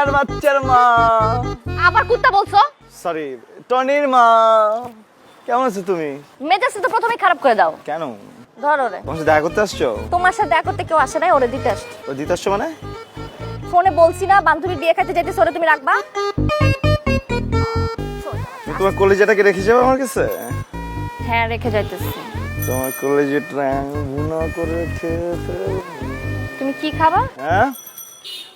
কুত্তার বাচ্চার মা। আবার কুত্তা বলছো? সরি টনির মা। কেমন আছো তুমি? মেজাজটা তো প্রথমেই খারাপ করে দাও। কেন? ধরো রে। তোমার সাথে দেখা করতে আসছো? তোমার সাথে দেখা করতে কেউ আসে নাই ওরে দিতে আসছে। ও দিতে আসছো মানে? ফোনে বলছি না বান্ধবী বিয়ে খাইতে যেতে ওরে তুমি রাখবা। তোমার কলেজেটাকে রেখে যাবে আমার কাছে? হ্যাঁ রেখে যাইতেছি। তোমার কলেজেটা বুনা করে খেতে তুমি কি খাবা? হ্যাঁ?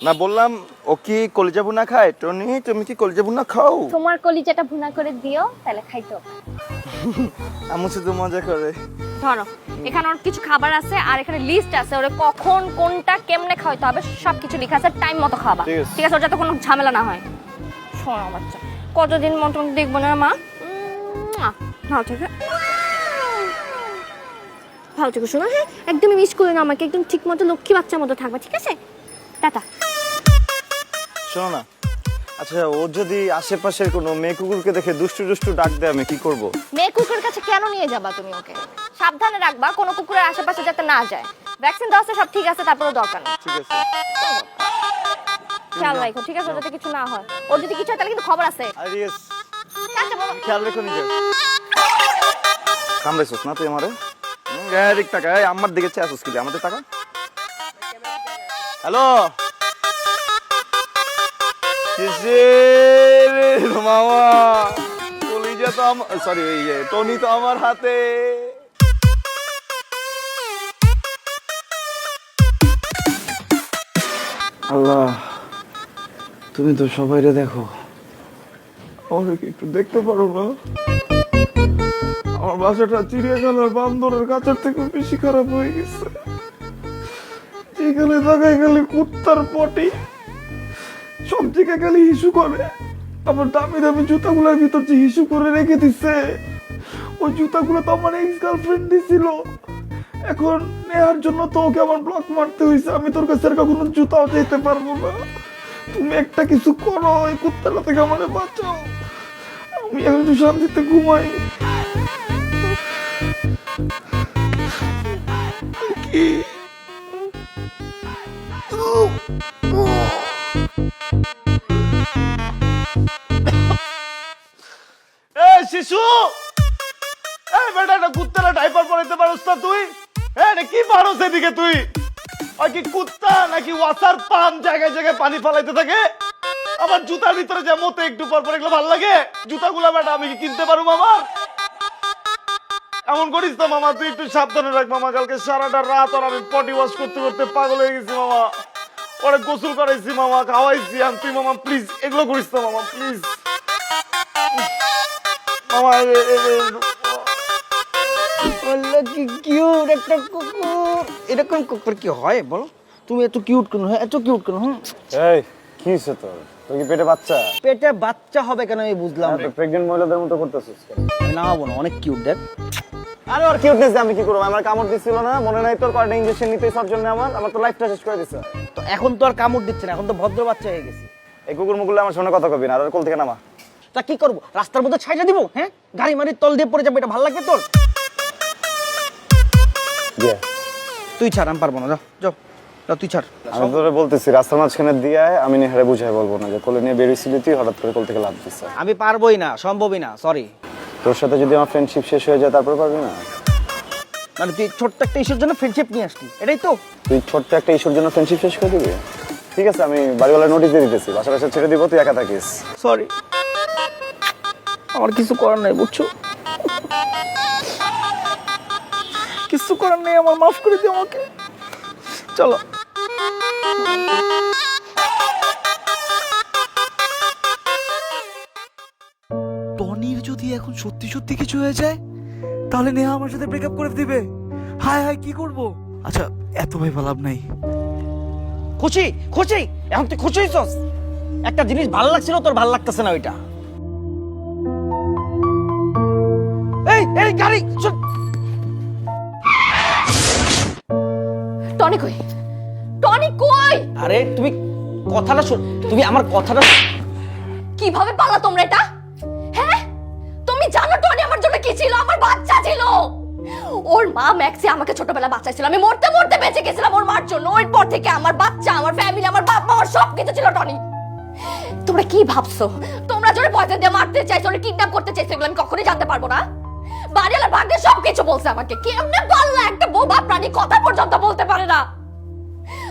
না বললাম ও কি কলেজা বুনা খায়? টনি তুমি কি কলেজা বুনা খাও? তোমার কলিজাটা ভুনা করে দিও তাহলে খাইতো আমার সাথে মজা করে। ধরো এখানে ওর কিছু খাবার আছে আর এখানে লিস্ট আছে ওরে কখন কোনটা কেমনে খাওয়াইতে হবে সব কিছু লেখা আছে টাইম মতো খাওয়াবা। ঠিক আছে। ঠিক আছে ওর যাতে কোনো ঝামেলা না হয়। শোনো বাচ্চা কতদিন মতো দেখব না মা? উম, ভালো থেকে। ভালো থেকে শোনো হ্যাঁ? একদমই মিস করে না আমাকে একদম ঠিক মতো লক্ষ্মী বাচ্চার মতো থাকবা ঠিক আছে? টাটা শোনো না। আচ্ছা ও যদি আশেপাশের কোনো মেয়ে কুকুরকে দেখে দুষ্টু দুষ্টু ডাক দেয় আমি কি করব? মেয়ে কুকুরের কাছে কেন নিয়ে যাবা তুমি ওকে? সাবধানে রাখবা কোনো কুকুরের আশেপাশে যাতে না যায়। ভ্যাকসিন দেওয়া সব ঠিক আছে তারপরেও দরকার নেই। ঠিক আছে। খেয়াল রাখো ঠিক আছে ওর যাতে কিছু না হয়। ওর যদি কিছু হয় তাহলে কিন্তু খবর আছে। আর ইয়েস। খেয়াল রেখো নিজে কামড়াইছিস না তুই আমারে? আমার দিকে চেয়ে আসিস কি আমাদের টাকা হ্যালো? কিসের মামা কলিজা তো আমার সরি টনি তো আমার হাতে। আল্লাহ তুমি তো সবাইরে দেখো। আমাকে কি একটু দেখতে পারো না? আমার বাসাটা চিড়িয়াখানার বান্দরের কাছের থেকে বেশি খারাপ হয়ে গেছে। যেখানে তাকায় গেলে, কুত্তার পটি। সব জায়গায় গেলে হিসু করে। আবার দামি দামি জুতাগুলোর ভিতর যে হিসু করে রেখে দিচ্ছে ওই জুতাগুলো তো আমার এক্স গার্লফ্রেন্ড দিছিল। এখন নেয়ার জন্য তো ওকে আমার ব্লক মারতে হয়েছে আমি তোর কাছে কখনো জুতাও যেতে পারব না। তুমি একটা কিছু করো, এই কুত্তাটা থেকে আমাকে বাঁচাও। আমি এখন শান্তিতে ঘুমাই। শিশু? এই বেটাটা কুত্তারা ডাইপার পরাইতে তুই? কি এদিকে তুই? আর কি কুত্তা নাকি ওয়াসার জায়গায় জায়গায় পানি ফালাইতে থাকে? আমার জুতার ভিতরে যে মতো একটু পর পর এগুলো লাগে? বেটা, আমি কি কিনতে আমার এমন করিস তো মামা, তুই একটু সাবধানে রাখ মামা, কালকে সারাটা রাত আর আমি পটি ওয়াশ করতে করতে পাগল হয়ে গেছি মামা। পরে গোসল করাইছি মামা, খাওয়াইছি আর তুই মামা প্লিজ এগুলো করিস তো মামা প্লিজ বলল কি কিউট একটা কুকুর। এরকম কুকুর কি হয় বলো? তুমি এত কিউট কেন? হ্যাঁ এত কিউট কেন? হুম? এই কি হয়েছে তোর? তোর কি পেটে বাচ্চা? পেটে বাচ্চা হবে কেন আমি বুঝলাম না। প্রেগনেন্ট মহিলাদের মতো করতেছিস না অনেক কিউট দেখ। আরে ওর কিউটনেস আমি কি করব? আমার কামড় দিছিল না মনে নাই তোর কয়টা ইঞ্জেকশন নিতে সব জন্য আমার আমার তো লাইফটা শেষ করে দিছে। তো এখন তো আর কামড় দিচ্ছে না এখন তো ভদ্র বাচ্চা হয়ে গেছে। এই কুকুর মুকুলে আমার সামনে কথা কবি না আর কোল থেকে নামা। তা কি করব? রাস্তার মধ্যে ছাইটা দিব? হ্যাঁ? গাড়ি মারির তল দিয়ে পড়ে যাবে এটা ভালো লাগবে তোর? তুই ছাড় আমি পারব না যাও যাও যাও তুই ছাড়। আমি তোরে বলতেছি রাস্তার মাঝখানে দিয়ে আমি নেহারে বুঝাই বলব না যে কোলে নিয়ে বেরিয়েছিলি তুই হঠাৎ করে কোল থেকে লাভ দিচ্ছে আমি পারবোই না সম্ভবই না সরি তোর সাথে যদি আমার ফ্রেন্ডশিপ শেষ হয়ে যায় তারপরে পারবি না? মানে তুই ছোট্ট একটা ইস্যুর জন্য ফ্রেন্ডশিপ নিয়ে আসলি এটাই তো। তুই ছোট্ট একটা ইস্যুর জন্য ফ্রেন্ডশিপ শেষ করে দিবি? ঠিক আছে আমি বাড়িওয়ালা নোটিশ দিয়ে দিতেছি বাসা বাসা ছেড়ে দিব তুই একা থাকিস। সরি আমার কিছু করার নাই বুঝছ? কিছু করার নেই আমার মাফ করে দিও আমাকে। চলো। টনির যদি এখন সত্যি সত্যি কিছু হয়ে যায় তাহলে নেহা আমার সাথে ব্রেকআপ করে দিবে। হায় হায় কি করব? আচ্ছা এত ভাই লাভ নাই। খুশি খুশি এখন তুই খুশি হইছস? একটা জিনিস ভালো লাগছিল তোর ভালো লাগতেছে না ওইটা। এই গাড়ি টনি কই? টনি কই? আরে তুমি কথাটা শোন তুমি আমার কথাটা কীভাবে পালা তোমরা এটা? হ্যাঁ? তুমি জানো টনি আমার জন্য কি ছিল? আমার বাচ্চা ছিল। ওর মা ম্যাক্সি আমাকে ছোটবেলা বাচ্চা ছিল আমি মরতে মরতে বেঁচে গেছিলাম ওর মার জন্য। ওর পর থেকে আমার বাচ্চা আমার ফ্যামিলি আমার বাপ মা আমার সব কিছু ছিল টনি। তোমরা কি ভাবছ? তোমরা জোরে পয়সা দিয়ে মারতে চাইছো ওরে কিডন্যাপ করতে চাইছো এগুলো আমি কখনোই জানতে পারব না। বাড়িওয়ালার ভাগ্যে সবকিছু বলছে আমাকে। কেমনে একটা বোবা প্রাণী কথা পর্যন্ত বলতে পারে না।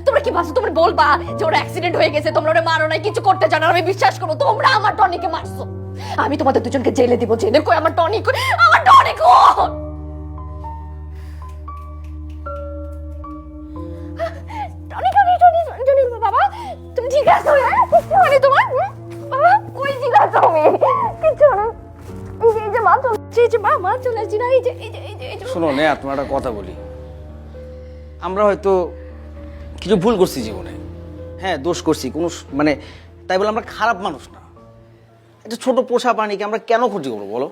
তোমরা কি ভাবছ? বলবা যে ওর অ্যাক্সিডেন্ট হয়ে গেছে, তোমরা ওরে মারো নাই, কিছু করতে জানো আমি বিশ্বাস করো তোমরা আমার টনিকে মারছো। আমি তোমাদের দুজনকে জেলে দিব, জেলে কই আমার টনি আমার টনি টনি টনি টনি বাবা, তুমি ঠিক আছো? হ্যাঁ কিছু হয়নি তোমার চলে আসছি না এই যে এই যে এই যে এই যে। শোনো নেয়া তোমার একটা কথা বলি। আমরা হয়তো কিছু ভুল করছি জীবনে। হ্যাঁ দোষ করছি কোনো স- মানে তাই বলে আমরা খারাপ মানুষ না। একটা ছোট পোষা প্রাণীকে আমরা কেন ক্ষতি করব বলো?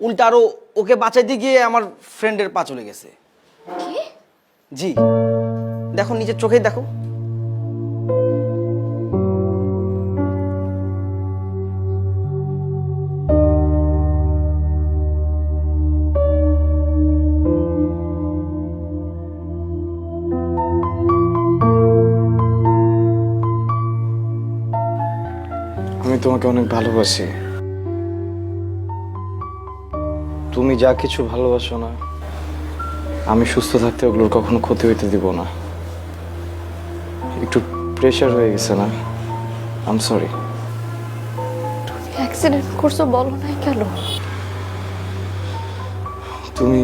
উল্টা আরও ওকে বাঁচাইতে গিয়ে আমার ফ্রেন্ডের পা চলে গেছে। কি? জি। দেখো নিজের চোখেই দেখো। তোমাকে অনেক ভালোবাসি। তুমি যা কিছু ভালোবাসো না আমি সুস্থ থাকতে ওগুলোর কখনো ক্ষতি হইতে দিব না। একটু প্রেশার হয়ে গেছে না? আম সরি অ্যাক্সিডেন্ট করছ বলো নাই কেন? তুমি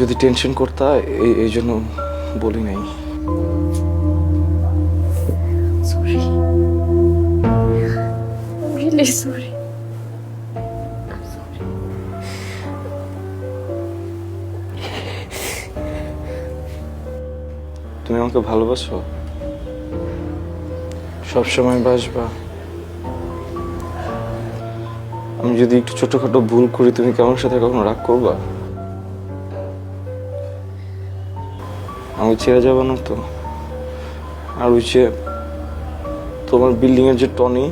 যদি টেনশন করতা এই এই জন্য বলি নাই। তুমি আমাকে ভালোবাসো? সব সময় বাসবা। আমি যদি একটু ছোটখাটো ভুল করি, তুমি কি আমার সাথে কখনো রাগ করবা? আমি ছেড়ে যাব না তো। আর ওই যে তোমার বিল্ডিং এর যে টনি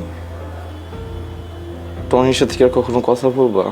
টনির সাথে কি আর কখনো কথা বলবা